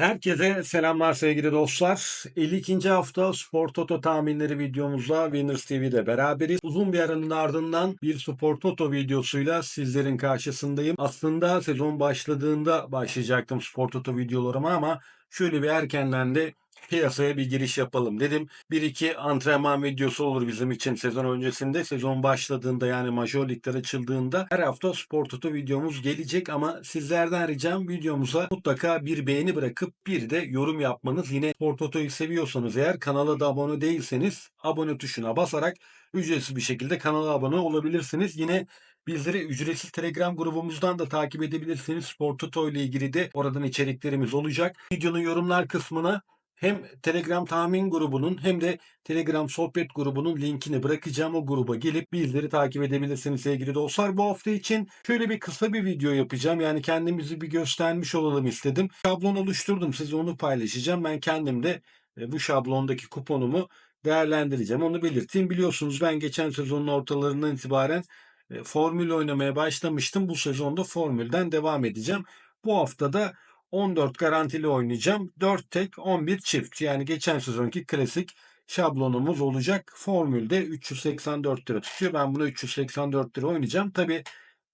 Herkese selamlar sevgili dostlar. 52. hafta Spor Toto tahminleri videomuzda Winners TV'de beraberiz. Uzun bir aranın ardından bir Spor Toto videosuyla sizlerin karşısındayım. Aslında sezon başladığında başlayacaktım Spor Toto videolarıma ama şöyle bir erkenden de piyasaya bir giriş yapalım dedim. Bir iki antrenman videosu olur bizim için sezon öncesinde. Sezon başladığında yani major ligler açıldığında her hafta Spor Toto videomuz gelecek ama sizlerden ricam videomuza mutlaka bir beğeni bırakıp bir de yorum yapmanız. Yine Spor Toto'yu seviyorsanız eğer kanala da abone değilseniz abone tuşuna basarak ücretsiz bir şekilde kanala abone olabilirsiniz. Yine Bizleri ücretsiz Telegram grubumuzdan da takip edebilirsiniz. Spor Toto ile ilgili de oradan içeriklerimiz olacak. Videonun yorumlar kısmına hem Telegram tahmin grubunun hem de Telegram sohbet grubunun linkini bırakacağım. O gruba gelip bizleri takip edebilirsiniz sevgili dostlar. Bu hafta için şöyle bir kısa bir video yapacağım. Yani kendimizi bir göstermiş olalım istedim. Şablon oluşturdum. Size onu paylaşacağım. Ben kendim de e, bu şablondaki kuponumu değerlendireceğim. Onu belirteyim. Biliyorsunuz ben geçen sezonun ortalarından itibaren e, formül oynamaya başlamıştım. Bu sezonda formülden devam edeceğim. Bu hafta da 14 garantili oynayacağım. 4 tek 11 çift. Yani geçen sezonki klasik şablonumuz olacak. Formülde 384 lira tutuyor. Ben bunu 384 lira oynayacağım. Tabi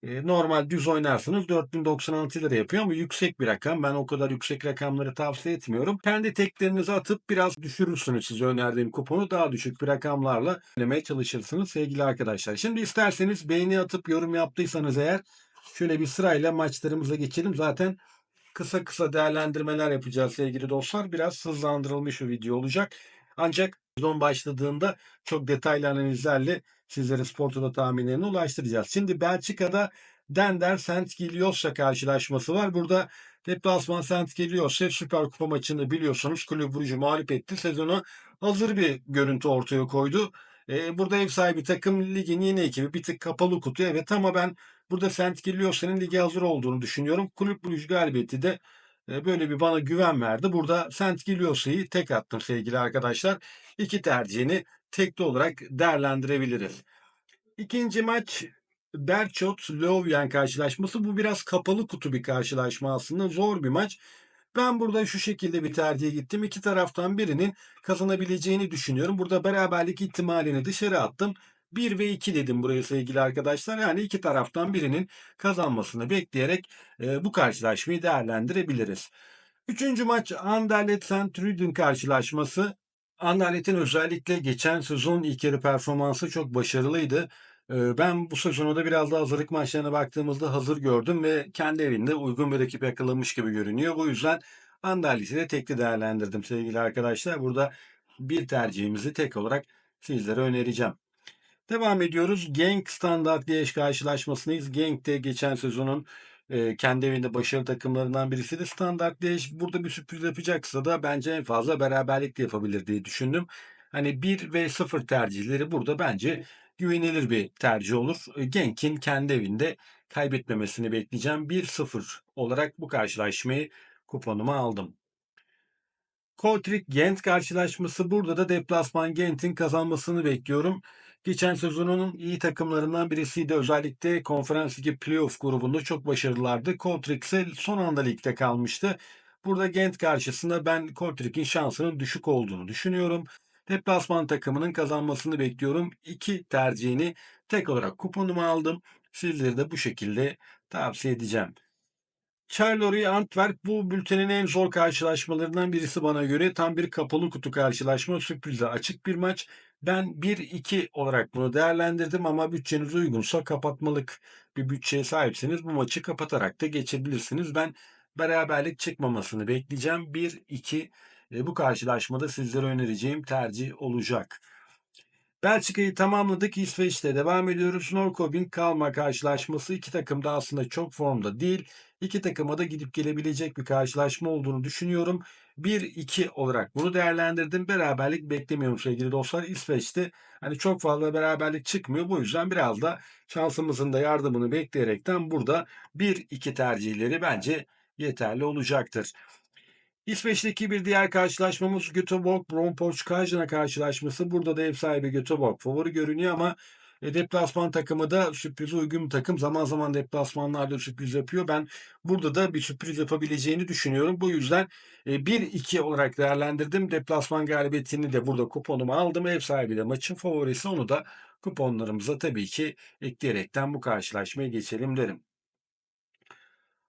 normal düz oynarsanız 4096 lira yapıyor ama yüksek bir rakam. Ben o kadar yüksek rakamları tavsiye etmiyorum. Kendi teklerinizi atıp biraz düşürürsünüz size önerdiğim kuponu. Daha düşük bir rakamlarla oynamaya çalışırsınız sevgili arkadaşlar. Şimdi isterseniz beğeni atıp yorum yaptıysanız eğer şöyle bir sırayla maçlarımıza geçelim. Zaten kısa kısa değerlendirmeler yapacağız sevgili dostlar. Biraz hızlandırılmış bir video olacak. Ancak sezon başladığında çok detaylı analizlerle sizlere Sporto'da tahminlerini ulaştıracağız. Şimdi Belçika'da Dender Saint Gilios'la karşılaşması var. Burada deplasman Saint Gilios'e Süper Kupa maçını biliyorsunuz Kulüp Brugge'u mağlup etti. Sezonu hazır bir görüntü ortaya koydu. Ee, burada ev sahibi takım ligin yeni ekibi bir tık kapalı kutu. Evet ama ben burada Saint Gilios'un ligi hazır olduğunu düşünüyorum. Kulüp Brugge galibiyeti de e, böyle bir bana güven verdi. Burada Saint Gilios'u tek attım sevgili arkadaşlar. İki tercihini tekli olarak değerlendirebiliriz. İkinci maç Berchot Lovyen karşılaşması. Bu biraz kapalı kutu bir karşılaşma aslında. Zor bir maç. Ben burada şu şekilde bir tercihe gittim. İki taraftan birinin kazanabileceğini düşünüyorum. Burada beraberlik ihtimalini dışarı attım. 1 ve 2 dedim buraya sevgili arkadaşlar. Yani iki taraftan birinin kazanmasını bekleyerek e, bu karşılaşmayı değerlendirebiliriz. Üçüncü maç Anderlecht St. Truden karşılaşması. Anderlecht'in özellikle geçen sezon ilk yarı performansı çok başarılıydı. Ben bu sezonu da biraz daha hazırlık maçlarına baktığımızda hazır gördüm ve kendi evinde uygun bir rakip yakalamış gibi görünüyor. Bu yüzden Anderlecht'i de tekli değerlendirdim sevgili arkadaşlar. Burada bir tercihimizi tek olarak sizlere önereceğim. Devam ediyoruz. Genk Standart Liège karşılaşmasındayız. Genk de geçen sezonun kendi evinde başarılı takımlarından birisi Standart Liège burada bir sürpriz yapacaksa da bence en fazla beraberlik de yapabilir diye düşündüm. Hani 1 ve 0 tercihleri burada bence güvenilir bir tercih olur. E, Genk'in kendi evinde kaybetmemesini bekleyeceğim. 1-0 olarak bu karşılaşmayı kuponuma aldım. Kortrijk Gent karşılaşması burada da deplasman Gent'in kazanmasını bekliyorum. Geçen sezonun iyi takımlarından birisiydi. Özellikle konferans ligi playoff grubunda çok başarılılardı. Kortrijk ise son anda ligde kalmıştı. Burada Gent karşısında ben Kortrijk'in şansının düşük olduğunu düşünüyorum. Deplasman takımının kazanmasını bekliyorum. İki tercihini tek olarak kuponuma aldım. Sizleri de bu şekilde tavsiye edeceğim. Charleroi Antwerp bu bültenin en zor karşılaşmalarından birisi bana göre. Tam bir kapalı kutu karşılaşma. Sürprize açık bir maç. Ben 1-2 olarak bunu değerlendirdim ama bütçeniz uygunsa kapatmalık bir bütçeye sahipseniz bu maçı kapatarak da geçebilirsiniz. Ben beraberlik çıkmamasını bekleyeceğim. 1-2 e, bu karşılaşmada sizlere önereceğim tercih olacak. Belçika'yı tamamladık. İsveç'te devam ediyoruz. Norrköping kalma karşılaşması iki takım da aslında çok formda değil. İki takıma da gidip gelebilecek bir karşılaşma olduğunu düşünüyorum. 1-2 olarak bunu değerlendirdim. Beraberlik beklemiyorum sevgili dostlar. İsveç'te hani çok fazla beraberlik çıkmıyor. Bu yüzden biraz da şansımızın da yardımını bekleyerekten burada 1-2 tercihleri bence yeterli olacaktır. İsveç'teki bir diğer karşılaşmamız Göteborg Brompoç Kajna karşılaşması. Burada da ev sahibi Göteborg favori görünüyor ama E, deplasman takımı da sürprize uygun bir takım. Zaman zaman deplasmanlarda sürpriz yapıyor. Ben burada da bir sürpriz yapabileceğini düşünüyorum. Bu yüzden e, 1-2 olarak değerlendirdim. Deplasman galibiyetini de burada kuponuma aldım. Ev sahibi de maçın favorisi. Onu da kuponlarımıza tabii ki ekleyerekten bu karşılaşmaya geçelim derim.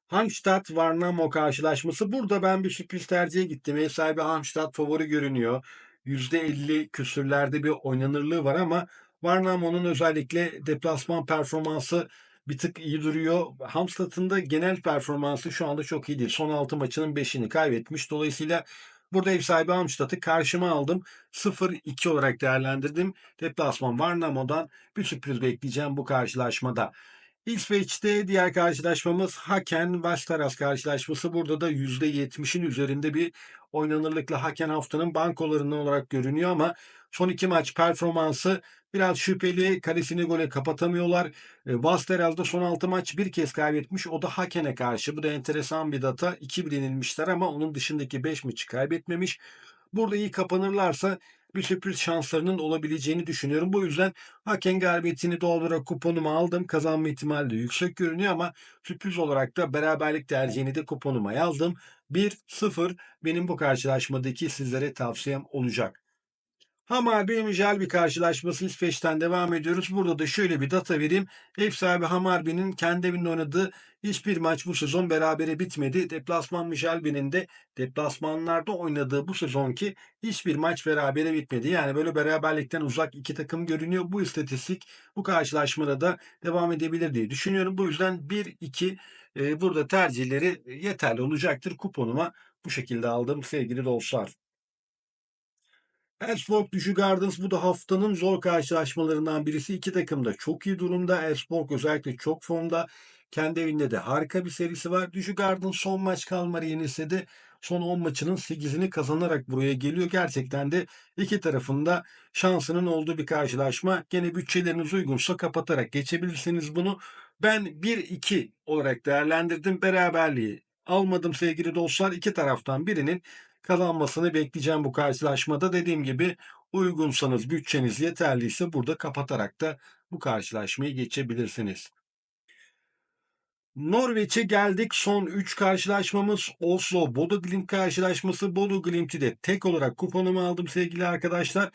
Hamstad Varnamo karşılaşması. Burada ben bir sürpriz tercihe gittim. Ev sahibi Hamstad favori görünüyor. %50 küsürlerde bir oynanırlığı var ama Varnamo'nun özellikle deplasman performansı bir tık iyi duruyor. Hamstad'ın da genel performansı şu anda çok iyi değil. Son 6 maçının 5'ini kaybetmiş. Dolayısıyla burada ev sahibi Hamstad'ı karşıma aldım. 0-2 olarak değerlendirdim. Deplasman Varnamo'dan bir sürpriz bekleyeceğim bu karşılaşmada. İsveç'te diğer karşılaşmamız Haken Vastaras karşılaşması. Burada da %70'in üzerinde bir oynanırlıkla Haken haftanın bankolarından olarak görünüyor ama son iki maç performansı biraz şüpheli. Kalesini gole kapatamıyorlar. E, Vasteraz'da son 6 maç bir kez kaybetmiş. O da Haken'e karşı. Bu da enteresan bir data. 2-1 yenilmişler ama onun dışındaki 5 maçı kaybetmemiş. Burada iyi kapanırlarsa bir sürpriz şanslarının olabileceğini düşünüyorum. Bu yüzden hakem galibiyetini doğal olarak kuponuma aldım. Kazanma ihtimali de yüksek görünüyor ama sürpriz olarak da beraberlik tercihini de kuponuma yazdım. 1-0 benim bu karşılaşmadaki sizlere tavsiyem olacak. Hamarby Mücel bir karşılaşması İsveç'ten devam ediyoruz. Burada da şöyle bir data vereyim. Ev sahibi Hamarby'nin kendi evinde oynadığı hiçbir maç bu sezon berabere bitmedi. Deplasman Mücelbi'nin de deplasmanlarda oynadığı bu sezonki hiçbir maç berabere bitmedi. Yani böyle beraberlikten uzak iki takım görünüyor. Bu istatistik bu karşılaşmada da devam edebilir diye düşünüyorum. Bu yüzden 1-2 e, burada tercihleri yeterli olacaktır. Kuponuma bu şekilde aldım sevgili dostlar. Elfsborg Düşü Gardens bu da haftanın zor karşılaşmalarından birisi. İki takım da çok iyi durumda. Elfsborg özellikle çok formda. Kendi evinde de harika bir serisi var. Düşü Gardens son maç kalmaları yenilse de son 10 maçının 8'ini kazanarak buraya geliyor. Gerçekten de iki tarafında şansının olduğu bir karşılaşma. Gene bütçeleriniz uygunsa kapatarak geçebilirsiniz bunu. Ben 1-2 olarak değerlendirdim. Beraberliği almadım sevgili dostlar. İki taraftan birinin kazanmasını bekleyeceğim bu karşılaşmada. Dediğim gibi uygunsanız, bütçeniz yeterliyse burada kapatarak da bu karşılaşmayı geçebilirsiniz. Norveç'e geldik. Son 3 karşılaşmamız Oslo Bodo Glimt karşılaşması. Bodo Glimt'i de tek olarak kuponumu aldım sevgili arkadaşlar.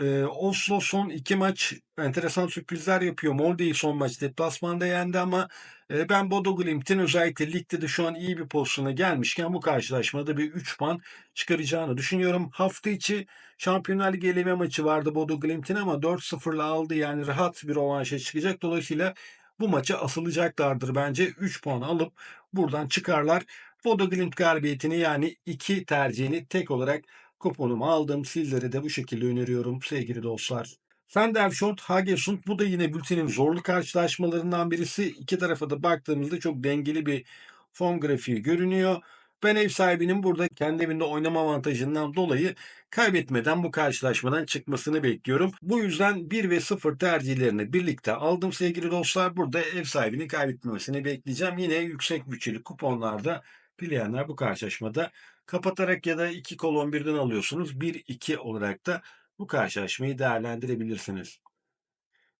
Ee, Oslo son iki maç enteresan sürprizler yapıyor. Molde'yi son maç deplasmanda yendi ama e, ben Bodo Glimt'in özellikle ligde de şu an iyi bir pozisyona gelmişken bu karşılaşmada bir 3 puan çıkaracağını düşünüyorum. Hafta içi Şampiyonlar Ligi eleme maçı vardı Bodo Glimt'in ama 4-0'la aldı yani rahat bir rovanşa çıkacak. Dolayısıyla bu maça asılacaklardır bence. 3 puan alıp buradan çıkarlar. Bodo Glimt galibiyetini yani 2 tercihini tek olarak kuponuma aldım. Sizlere de bu şekilde öneriyorum sevgili dostlar. Sandershot, Hagesund bu da yine bültenin zorlu karşılaşmalarından birisi. İki tarafa da baktığımızda çok dengeli bir fon grafiği görünüyor. Ben ev sahibinin burada kendi evinde oynama avantajından dolayı kaybetmeden bu karşılaşmadan çıkmasını bekliyorum. Bu yüzden 1 ve 0 tercihlerini birlikte aldım sevgili dostlar. Burada ev sahibinin kaybetmemesini bekleyeceğim. Yine yüksek bütçeli kuponlarda dileyenler bu karşılaşmada kapatarak ya da 2 kolon birden alıyorsunuz. 1-2 olarak da bu karşılaşmayı değerlendirebilirsiniz.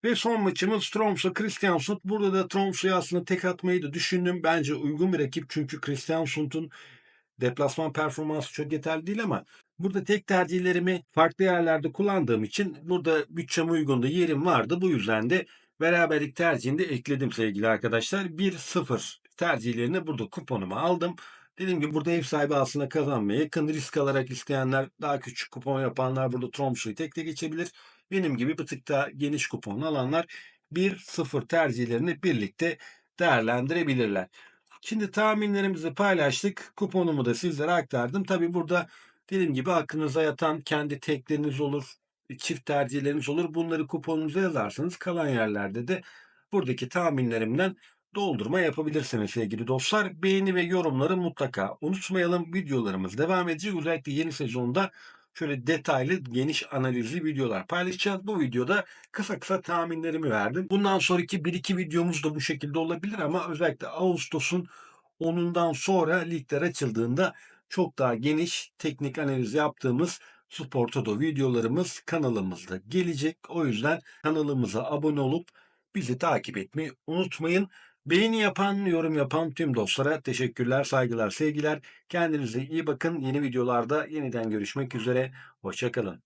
Ve son maçımız Tromsø Kristiansund. Burada da Tromsø'ye aslında tek atmayı da düşündüm. Bence uygun bir rakip çünkü Kristiansund'un deplasman performansı çok yeterli değil ama burada tek tercihlerimi farklı yerlerde kullandığım için burada bütçeme uygundu yerim vardı. Bu yüzden de beraberlik tercihini de ekledim sevgili arkadaşlar. 1-0 tercihlerini burada kuponuma aldım. Dediğim gibi burada ev sahibi aslında kazanmaya yakın risk alarak isteyenler daha küçük kupon yapanlar burada Tromsø'yu tekte geçebilir. Benim gibi bir tık daha geniş kupon alanlar 1-0 tercihlerini birlikte değerlendirebilirler. Şimdi tahminlerimizi paylaştık. Kuponumu da sizlere aktardım. Tabi burada dediğim gibi aklınıza yatan kendi tekleriniz olur, çift tercihleriniz olur. Bunları kuponunuza yazarsanız kalan yerlerde de buradaki tahminlerimden doldurma yapabilirsiniz sevgili dostlar. Beğeni ve yorumları mutlaka unutmayalım. Videolarımız devam edecek. Özellikle yeni sezonda şöyle detaylı, geniş analizli videolar paylaşacağız. Bu videoda kısa kısa tahminlerimi verdim. Bundan sonraki 1-2 videomuz da bu şekilde olabilir ama özellikle Ağustos'un 10'undan sonra ligler açıldığında çok daha geniş teknik analiz yaptığımız Spor Toto videolarımız kanalımızda gelecek. O yüzden kanalımıza abone olup bizi takip etmeyi unutmayın. Beğeni yapan, yorum yapan tüm dostlara teşekkürler, saygılar, sevgiler. Kendinize iyi bakın. Yeni videolarda yeniden görüşmek üzere. Hoşçakalın.